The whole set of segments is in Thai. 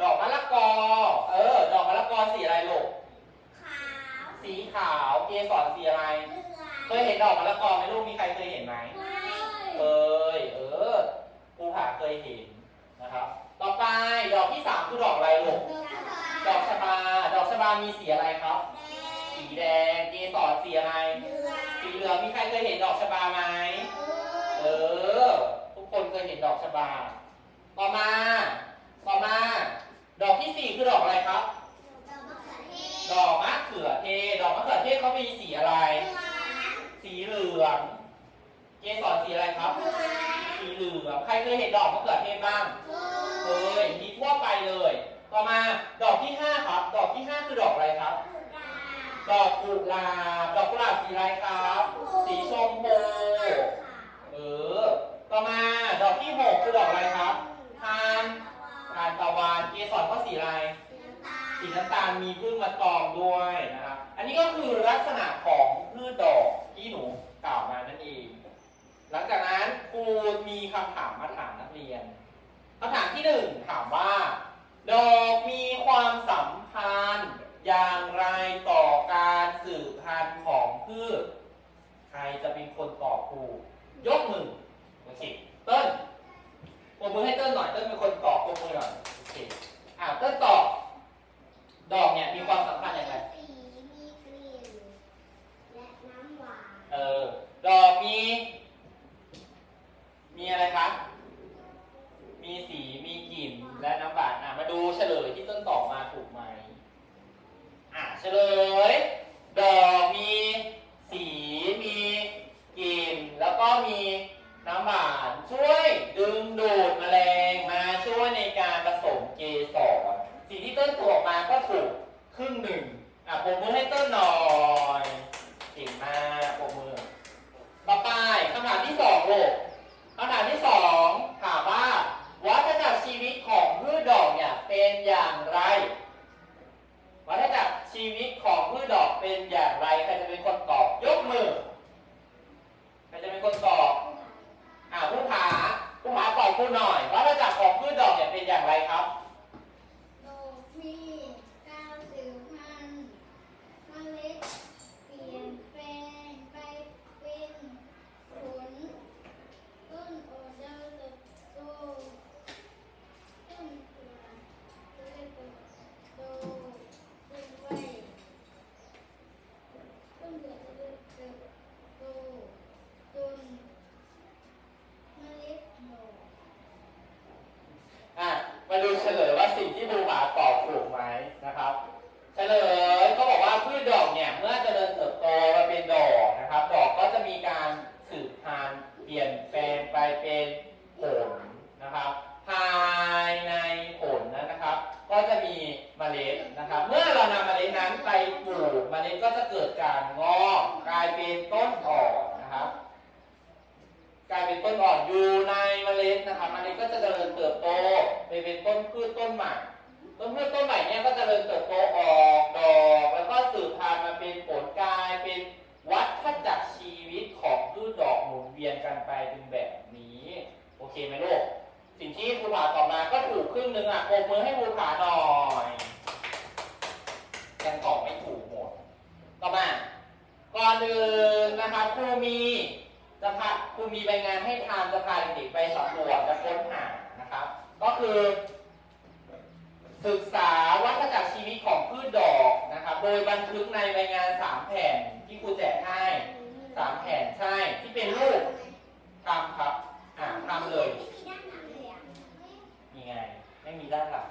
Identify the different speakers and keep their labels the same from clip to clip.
Speaker 1: ดอก
Speaker 2: มะละ
Speaker 1: กอ เออ ดอกมะละกอสีอะไรลูก
Speaker 2: ขาว
Speaker 1: สีขาว เกสรสีอะไร
Speaker 2: เหลือง
Speaker 1: เคยเห็นดอกมะละกอไหมลูก มีใครเคยเห็นไหม
Speaker 2: ไม่
Speaker 1: เคย เออครูผาเคยเห็นนะครับ ต่อไปดอกที่สามคือดอกอะไรลูก ดอกชบา ดอกชบา มีสีอะไรครับ สีแดง เกสรสีอะไร
Speaker 2: เหลือง
Speaker 1: สีเหลือง มีใครเคยเห็นดอกชบาไหม เออ ทุกคนเคยเห็นดอกชบา ต่อมา ต่อมา ดอกที่สี่คือดอกอะไรครับ
Speaker 2: ดอกมะเขือเทศ
Speaker 1: ดอกมะเขือเทศดอกมะเขือเทศเขามีสีอะไร
Speaker 2: เหลือง
Speaker 1: สีเหลือง เกสรสีอะไรครับ
Speaker 2: เหลือง
Speaker 1: สีเหลือง ใครเคยเห็นดอกมะเขือเทศบ้าง เคยมีทั่วไปเลย ต่อมาดอกที่ห้าครับ ดอกที่ห้าคือดอกอะไรครับ ดอกกุหลาบ ดอกกุหลาบสีอะไรครับ สีชมพู เออ ต่อมาดอกที่หกคือดอกอะไรครับทานทานตะวันเกสรก็สีอะไร สีน้ำตาลมีพึ่งมาตอมด้วยนะครับ อันนี้ก็คือลักษณะของพืชดอกที่หนูกล่าวมานั่นเอง หลังจากนั้นครูมีคำถามมาถามนักเรียนคำถามที่หนึ่งถามว่า ดอกมีความสัมพันธ์อย่างไรต่อการสืบพันธุ์ของพืช ใครจะเป็นคนตอบครูยกมือโอเคเติ้ลปรบมือให้เติ้ลหน่อย เติ้ลเป็นคนตอบปรบมือหน่อย โอเคอ่าต้นตอกดอกเนี่ยมีความสำคัญอย่างไร
Speaker 2: สีมีกลิ่นและน้ำหวาน
Speaker 1: เออ ดอกมี มีอะไรครับ มีสี มีกลิ่น และน้ำหวานอะ มาดูเฉลยที่ต้นตอบมาถูกไหม อะ เฉลย ดอกมีสี มีกลิ่น แล้วก็มีน้ำหวานช่วยดึงดูดแมลงมาช่วยในการผสมเกสร สิ่งที่ต้นตัวออกมาก็ถูกครึ่งหนึ่ง อะปรบมือให้ต้นหน่อย เก่งมากปรบมือ ต่อไปคำถามที่สองลูกคำถามที่สองถามว่า วัฏจักรชีวิตของพืชดอกเนี่ยเป็นอย่างไร วัฏจักรชีวิตของพืชดอกเป็นอย่างไร ใครจะเป็นคนตอบ ยกมือ ใครจะเป็นคนตอบ อ่าผู้ผา ผู้ผาตอบผู้หน่อย วัฏจักรของพืชดอกเนี่ยเป็นอย่างไรครับ
Speaker 2: ดอกมีการสืบพันธุ์เมล็ดเปลี่ยนแปลงไปเป็นผล ต้นอ่อนเดินเติบโตต้นเกลือเติบโตต้นไว้ต้นเกลือเติบโตจนเมล็ดหน่อ
Speaker 1: อะมาดูเฉลยว่าสิ่งที่ภูผาตอบถูกไหมนะครับ เฉลยเขาบอกว่าพืชดอกเนี่ยเมื่อเจริญเติบโตมาเป็นดอกนะครับ ดอกก็จะมีการสืบพันธุ์เปลี่ยนแปลงไปเป็นผลนะครับ ภายในผลนั้นนะครับ ก็จะมีเมล็ดนะครับ เมื่อเรานำเมล็ดนั้นไปปลูกเมล็ดก็จะเกิดการงอกกลายเป็นต้นอ่อนนะครับ กลายเป็นต้นอ่อนอยู่ในเมล็ดนะครับเมล็ดก็จะเจริญเติบโตไปเป็นต้นพืชต้นใหม่ต้นพืชต้นใหม่เนี่ยก็จเจริญเติบโตออกดอกแล้วก็สืบพันธุ์มาเป็นผลกลายเป็นวัฏจักรชีวิตของพืชดอกหมุนเวียนกันไปเป็นแบบนี้ โอเคไหมลูก สิ่งที่ภูผาตอบมาก็ถูกครึ่งหนึ่งอะปรบมือให้ภูผาหน่อยยังตอบไม่ถูกหมด ต่อมา ก่อนอื่นนะครับครูมีจะพาครูมีใบงานให้ทำจะพาเด็กๆไปสำรวจและค้นหานะครับ ก็คือ ศึกษาวัฏจักรชีวิตของพืชดอกนะครับ โดยบันทึกในใบงานสามแผ่นที่ครูแจกให้สามแผ่นใช่ที่เป็นรูปทำครับอ่าทำเลย
Speaker 2: ไม่มีด้านหลังเลย
Speaker 1: ไม่มีด้านหลัง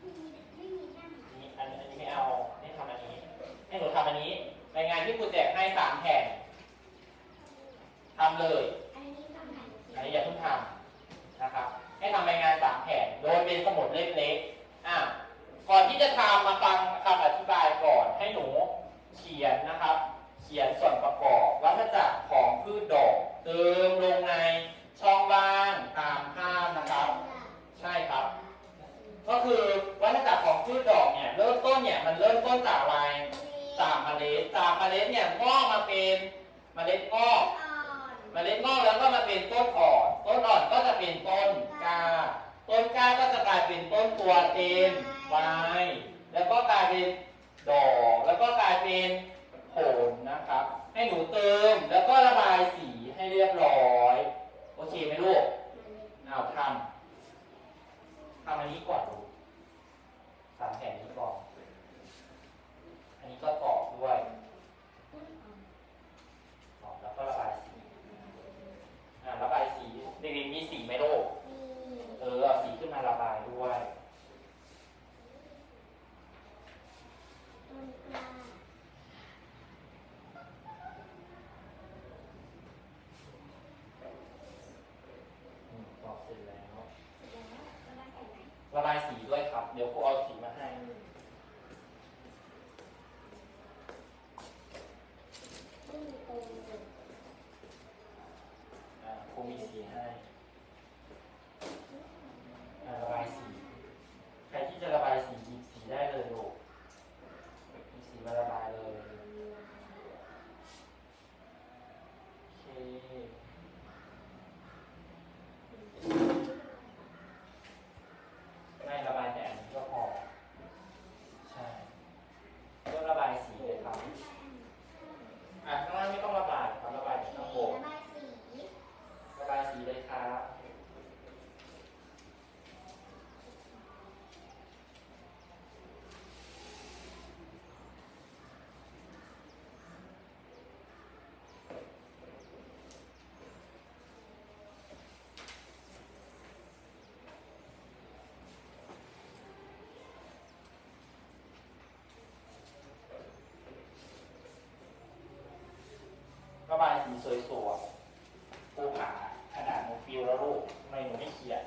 Speaker 2: ไม่มีไม่มีด้านหลัง
Speaker 1: นี่อันอันนี้ไม่เอาให้ทำอันนี้ ให้หนูทำอันนี้ใบงานที่ครูแจกให้สามแผ่นทำเลย
Speaker 2: อันนี้ต้องหัน
Speaker 1: อันนี้อย่าเพิ่งทำนะครับ ให้ทำรายงานสามแผ่นโดยเป็นสมุดเล่มๆอะก่อนที่จะทำมาฟังคำอธิบายก่อนให้หนูเขียนนะครับ เขียนส่วนประกอบวัฏจักรของพืชดอกเติมลงใน ช่องว่างตามภาพนะครับ ใช่ครับ ก็คือวัฏจักรของพืชดอกเนี่ยเริ่มต้นเนี่ยมันเริ่มต้นจากอะไรจากเมล็ดจากเมล็ดเนี่ยงอกมาเป็นเมล็ดงอกเมล็ดงอกแล้วก็มาเป็นต้นอ่อนต้นอ่อนก็จะเป็นต้นกล้าต้นกล้าก็จะกลายเป็นต้นตัวเต็มใบแล้วก็กลายเป็นดอกแล้วก็กลายเป็นผลนะครับ ให้หนูเติมแล้วก็ระบายสีให้เรียบร้อย โอเคไหมลูกเอาทำทำอันนี้ก่อนลูกสามแผ่นนี้ก่อนอันนี้ก็ตอกด้วยตอกแล้วก็ระบายสีอ่าระบายสีเด็กๆมีสีไหมลูกเออเอาสีขึ้นมาระบายด้วยอืมตอกเสร็จแล้ว ระบายสีด้วยครับ เดี๋ยวครูเอาสีมาให้ อ่าครูมีสีให้ อ่าระบายสี ใครที่จะระบายสีหยิบสีได้เลยลูกมีสีมาระบายเลย โอเค ไม่ระบายแต่อันนี้ก็พอ ใช่เริ่มระบายสีเลยครับ อะข้างล่างไม่ต้องระบายครับระบายแต่ข้างบนระบายสีเลยครับ ระบายสีสวยๆปูผาขนาดหนูฟิลแล้วลูกทำไมหนูไม่เขียน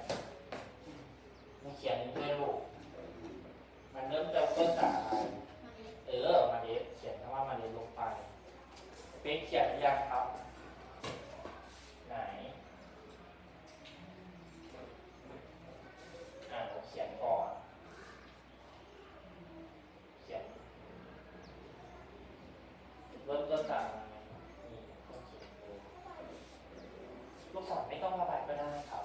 Speaker 1: หนูเขียนนี้ด้วยลูก มันเริ่มจะเริ่มจากอะไร เออ มาเดฟเขียนคำว่ามาเดฟลงไป เป็นเขียนหรือยังครับ ไหน อ่าหนูเขียนก่อน เขียน เริ่มต้นจากอะไรนี่ต้องเขียนเลยลูกศรไม่ต้องระบายก็ได้ครับ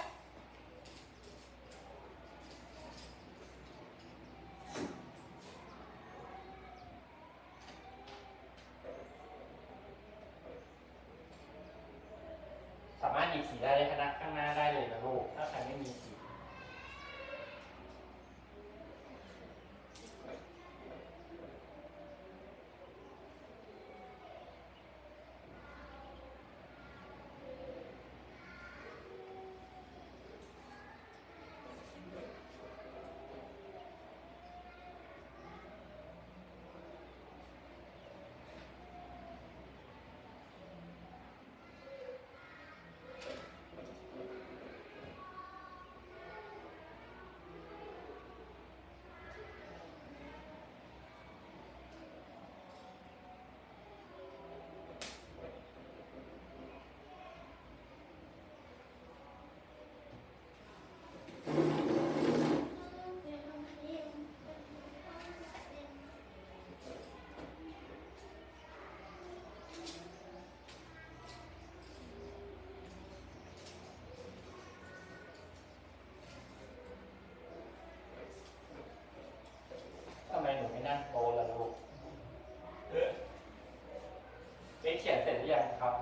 Speaker 1: สา มารถหยิบสีได้เลยคณะข้างหน้าได้เลยนะลูก ถ้าใครไม่มีสี ทำไมหนูไม่นั่งโต๊ะล่ะลูกเอ๊ะ เอ๊ะเขียนเสร็จหรือยังครับ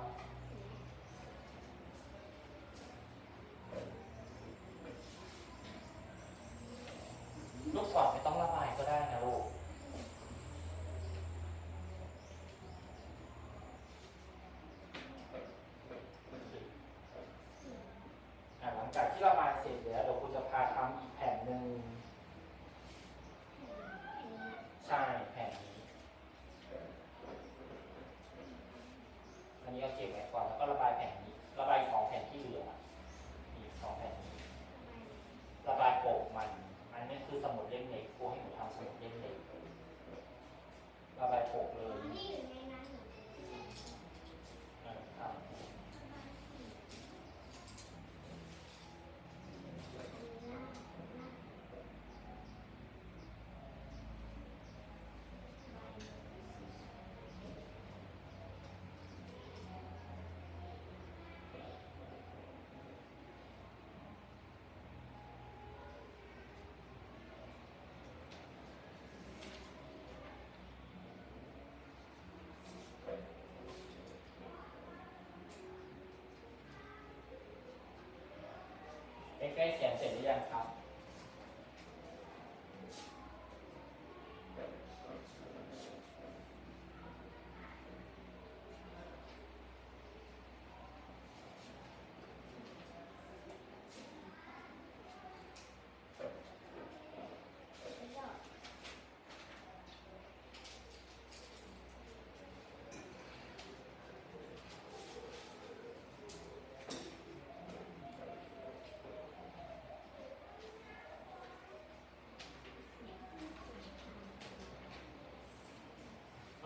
Speaker 1: ลูกศรไม่ต้องระบายก็ได้นะลูกหลังจากที่เร็จแล้วเดี๋ยวครูจะพาทำอีกแผ่นหนึ่ง ใช่แผ่นนี้ อันนี้ ก็ เก็บไว้ก่อนแล้วก็ระบายแผลนี้ ระบายสองแผ่นที่เหลืออีกสองแผ่นนี้ ระบายโปกมัน อันนี้คือสมุดเล่มเล็กครูให้หนูทำสมุดเล่มเล็กระบายโปกเลย
Speaker 2: ที่อยู่ในนั้น
Speaker 1: เออทำ ใกล้ๆเขียนเสร็จหรือยังครับ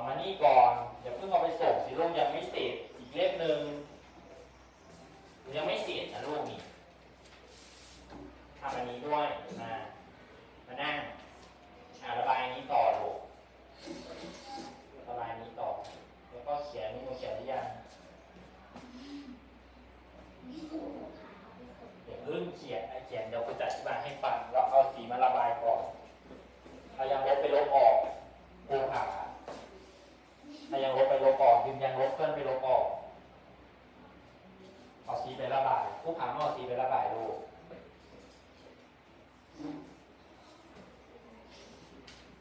Speaker 1: เอามานี่ก่อนอย่าเพิ่งเอาไปส่งสิลูกยังไม่เสร็จอีกเล่มหนึ่งยังไม่เสร็จนะลูกนี่ทำอันนี้ด้วยมามานั่งอ่าระบายอันนี้ต่อลูกระบายอันนี้ต่อ แล้วก็เขียนนี่หนูเขียนหรือยังอย่าเพิ่งเขียนไอ้เขียนเดี๋ยวคุณจะอธิบายให้ฟังแล้วเอาสีมาระบายก่อนเอายังลบไปลบออกปูผา ถ้ายังลบไปลบออกยืนยันลบเพื่อนไปลบออกเอาสีไประบายผู้ขาเอาสีไประบายลูก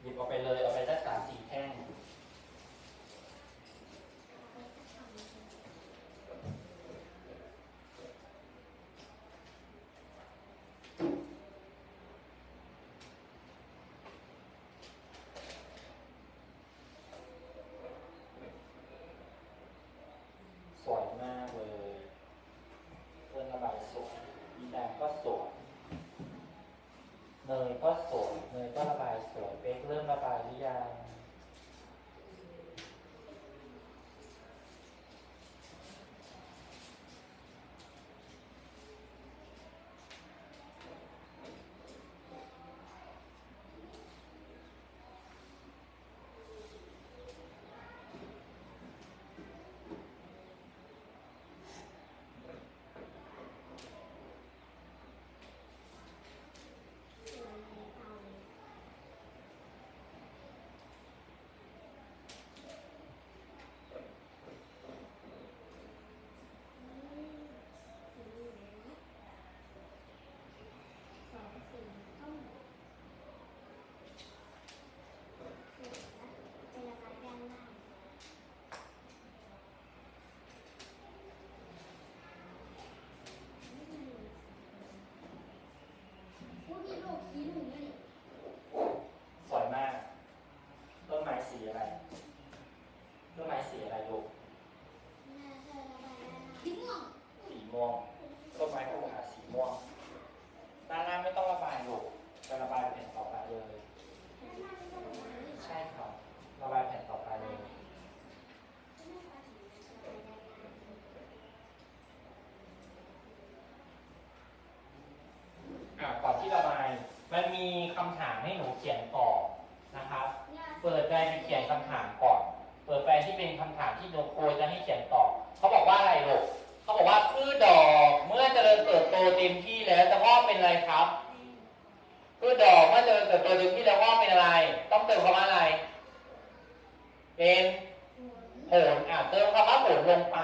Speaker 1: หยิบเอาไปเลยเอาไปสักสามสี่แท่งสวยมากเลยเพื่อน ระบายสวยมีแดงก็สวยเนยก็สวยเนยก็ระบายสวยเป๊กเริ่มระบายหรือยัง สวยมาก ต้นไม้สีอะไร ต้นไม้สีอะไรลูก สีม่วง ต้นไม้ผู้หาสีม่วง ด้านล่างไม่ต้องระบายลูกจะระบายแผ่นต่อไปเลย ใช่ครับ ระบายแผ่นต่อไปเลย อะก่อนที่ระบาย มันมีคำถามให้หนูเขียนตอบนะครับ เปิดแปลงไปเขียนคำถามก่อน เปิดแปลงที่เป็นคำถามที่โนโคจะให้เขียนตอบ เขาบอกว่าอะไรลูกเขาบอกว่าพืชดอกเมื่อเจริญ เต็มที่แล้วจะงอกเป็นอะไรครับพืชดอกเมื่อเจริญเติบโตเต็มที่แล้วงอกเป็นอะไร ต้องเติมคำว่าอะไร เป็นผลอะเติมคำว่าผลลงไป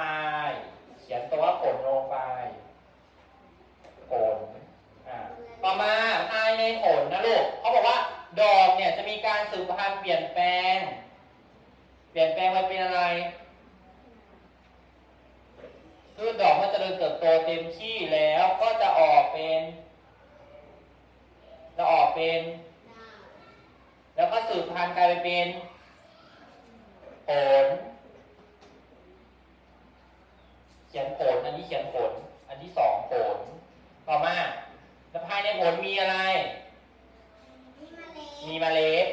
Speaker 1: เขียนตัวว่าผลลงไปผลอะต่อมาภายในผลนะลูกเขาบอกว่าดอกเนี่ยจะมีการสืบพันธุ์เปลี่ยนแปลง เปลี่ยนแปลงไปเป็นอะไร พืชดอกเมื่อเจริญเติบโตเต็มที่แล้วก็จะออกเป็น จะออกเป็น แล้วก็สืบพันธุ์กลายเป็นผลเขียนผลอันนี้เขียนผล อันที่สองผลต่อมาแล้วภายในผลมีอะไร
Speaker 2: มีม
Speaker 1: เมล็ด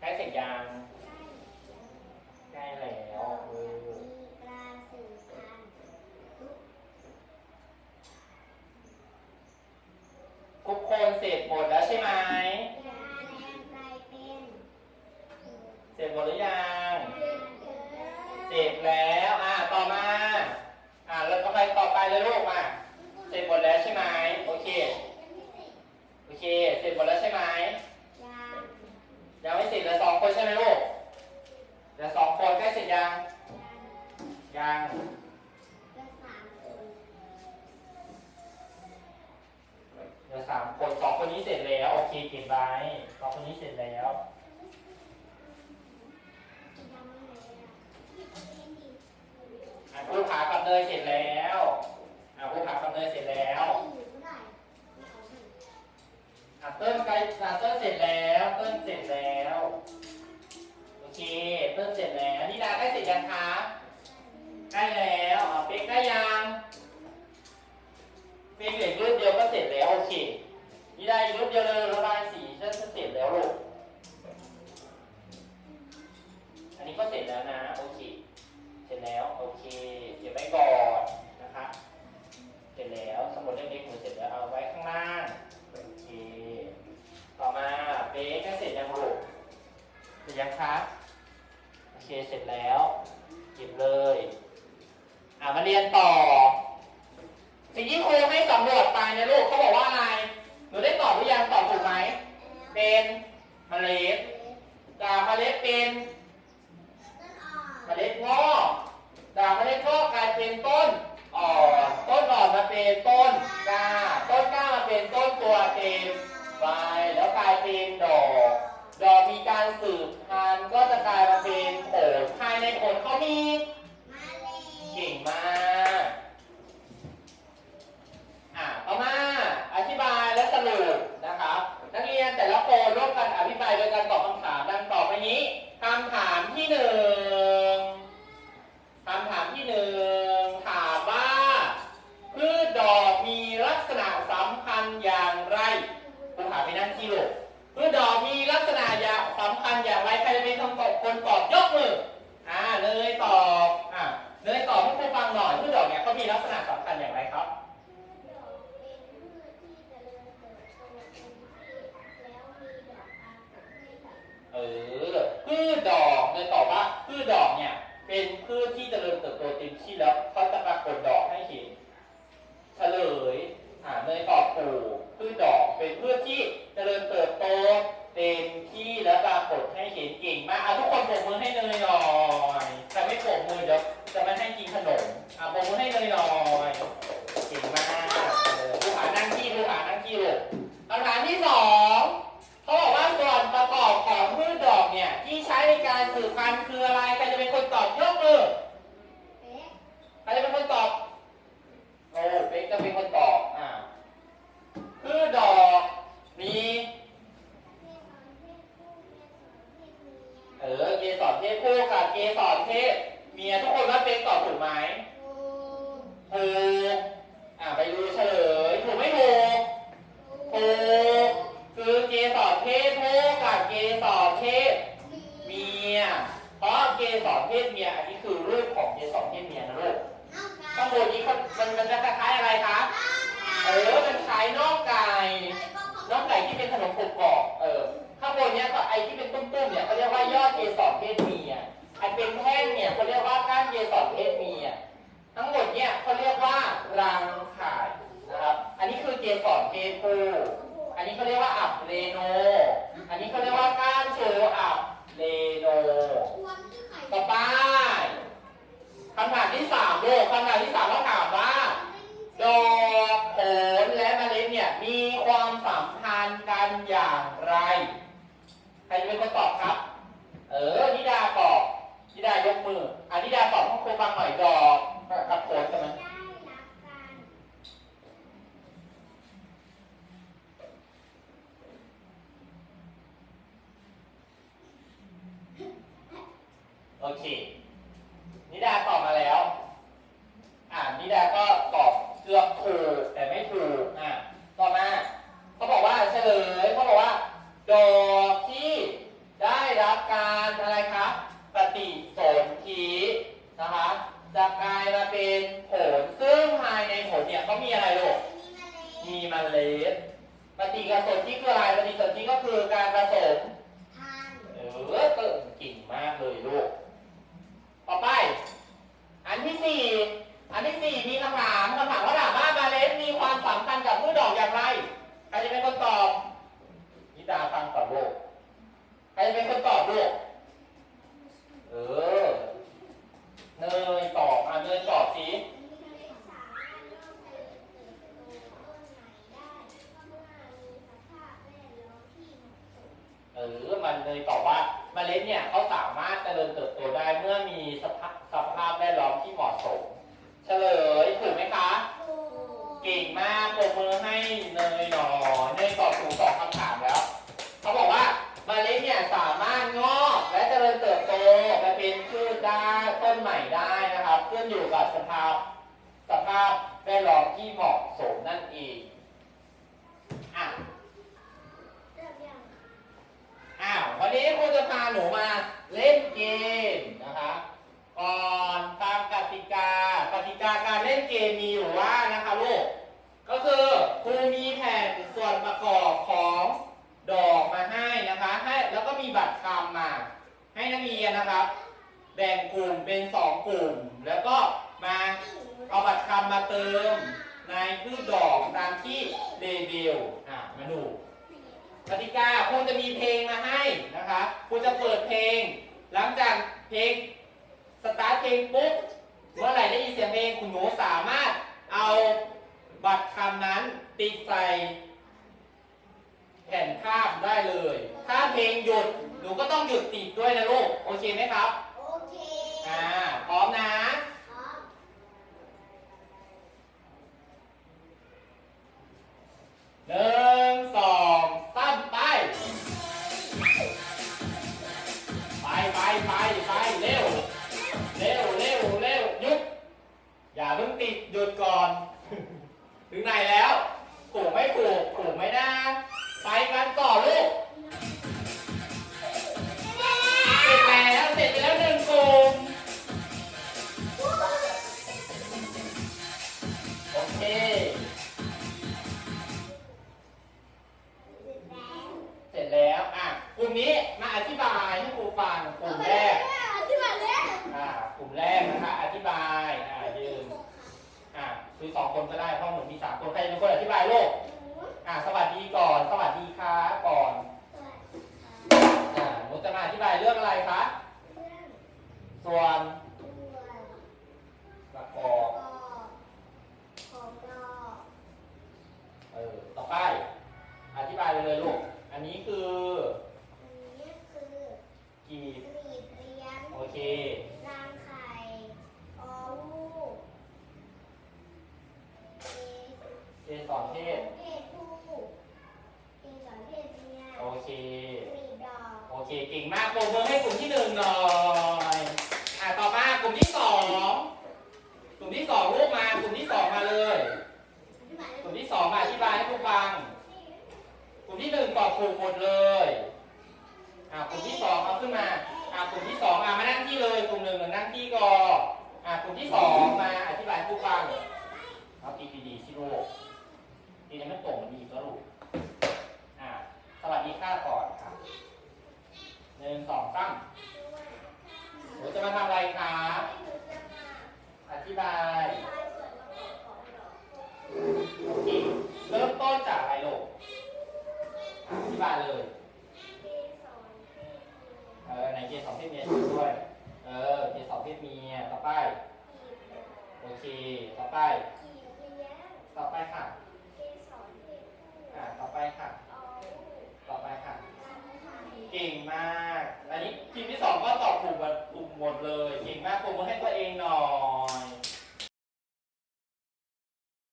Speaker 1: แด้
Speaker 2: เส
Speaker 1: ร็จยาง เสร็จแล้ว
Speaker 2: ห
Speaker 1: ยิบเลย อ่ามาเรียนต่อ สิ่งที่ครูให้สำรวจไปในลูกเขาบอกว่าอะไร หนูได้ตอบหรือยังตอบถูกไหม เป็นมะเร็ดจากมะเร็ดเป็น
Speaker 2: มะ
Speaker 1: เร็ดงอจากมะเร็ดงอกลายเป็นต้นอ่อต้นอ่อมาเป็นต้นก้าต้นก้ามาเป็นต้นตัวเต็มใบแล้วกลายเป็นดอก ดอกมีการสืบพันก็จะกลายมาเป็นโผล่ภายในโขนเขามี
Speaker 2: เก่
Speaker 1: งมากอะต่อมาอธิบายและสรุปนะครับนักเรียนแต่ละคนร่วมกันอธิบายโดยการตอบคำถามดังต่อไปนี้คำถามที่หนึ่งคำถามที่หนึ่ง ที่สองเขาบ
Speaker 2: อกว่า
Speaker 1: ส่วนประกอบของพืชดอกเนี่ยที่ใช้ในการสืบพันธุ์คืออะไร เค นิดาตอบมาแล้ว อ่านิดาก็ตอบเกือบถูกแต่ไม่ถูกอะต่อมาเขาบอกว่าเฉลยเขาบอกว่าดอกที่ได้รับการอะไรครับ ปฏิสนธินะคะจะกลายมาเป็นผลซึ่งภายในผลเนี่ยเขามีอะไรลูก
Speaker 2: มีมาเลย
Speaker 1: มีเมล็ดปฏิกสนธิคืออะไรปฏิสนธิก็คือการผสม
Speaker 2: ทาน
Speaker 1: เออเก่งเก่งมากเลยลูก ต่อไป อันที่สี่อันที่สี่มีคำถามคำถามว่าถามว่าเมล็ดมีความสำคัญกับพืชดอกอย่างไร ใครจะเป็นคนตอบนิตาฟังก่อนลูกใครจะเป็นคนตอบลูกเออ เนยตอบอะเนยตอบสิ
Speaker 2: มีเมล็ดสามารถงอกเจริญเติบโตต้นไหนได้เมื่อมีสภาพแวดล้อมที่เหมาะสม
Speaker 1: เออ มันเลยตอบว่าเมล็ดเนี่ยเขา สภาพสภาพแวดล้อมที่เหมาะสม เฉลยถูกไหมคะ เก่งมากปรบมือให้เนยหน่อยเนยตอบถูกสองคำถามแล้ว เขาบอกว่าเมล็ดเนี่ยสามารถงอกและเจริญเติบโตไปเป็นพืชได้ต้นใหม่ได้นะครับขึ้นอยู่กับสภาพสภาพแวดล้อมที่เหมาะสมนั่นเองอะ
Speaker 2: เริ่มยัง
Speaker 1: อ้าววันนี้ครูจะพาหนูมาเล่นเกมนะคะก่อนตามกติกากติกาการเล่นเกมมีอยู่ว่านะคะลูก ก็คือครูมีแผ่นส่วนประกอบของดอกมาให้นะคะให้แล้วก็มีบัตรคำมา ให้นักเรียนนะครับ แบ่งกลุ่มเป็นสองกลุ่ม แล้วก็มาเอาบัตรคำมาเติมในพืชดอกตามที่เลเบลอะมาดู กติกาครูจะมีเพลงมาให้นะคะครูจะเปิดเพลง หลังจากเพลงสตาร์ทเพลงปุ๊บเมื่อไหร่ได้ยินเสียงเพลงคุณหนูสามารถเอาบัตรคำนั้นติดใส่แผ่นภาพได้เลย ถ้าเพลงหยุดหนูก็ต้องหยุดติดด้วยนะลูกโอเคไหมครับ
Speaker 2: โอเค
Speaker 1: อ่าพร้อมนะ
Speaker 2: ครับ
Speaker 1: หนึ่งสอง องอะไรคะ ส่วนประกอบเออต่อไป อธิบายไปเลยลูก อันนี้คือกีบโอเค เคเก่งมากโปรบมือให้กลุ่มที่หนึ่งหน่อยอะต่อมากลุ่มที่สองกลุ่มที่สองลูกมากลุ่มที่สองมาเลย กลุ่มที่สองมาอธิบายให้ครูฟัง กลุ่มที่หนึ่งตอบถูกหมดเลยอ่ากลุ่มที่สองเอาขึ้นมาอ่ากลุ่มที่สองอ่ามานั่งที่เลย กลุ่มหนึ่งนั่งที่ก่อน